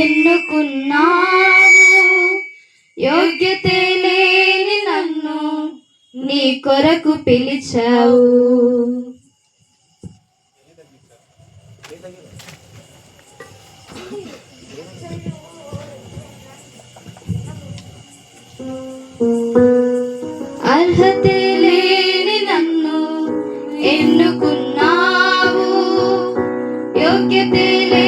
ఎన్నుకున్నావు? యోగ్యతే లేని నన్ను నీ కొరకు పిలిచావు. అర్హత లేని నన్ను ఎన్నుకున్నావు? యోగ్యతే లేని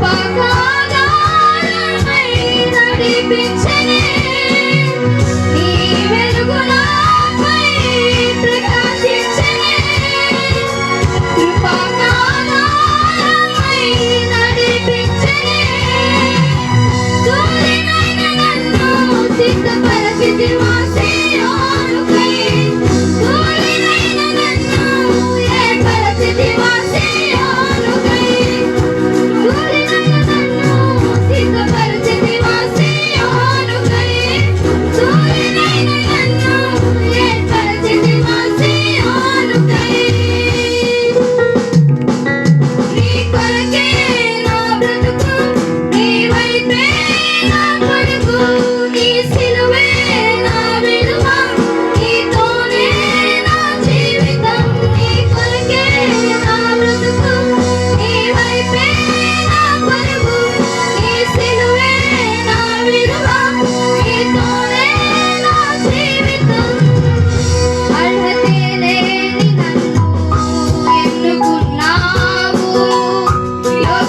Thank you.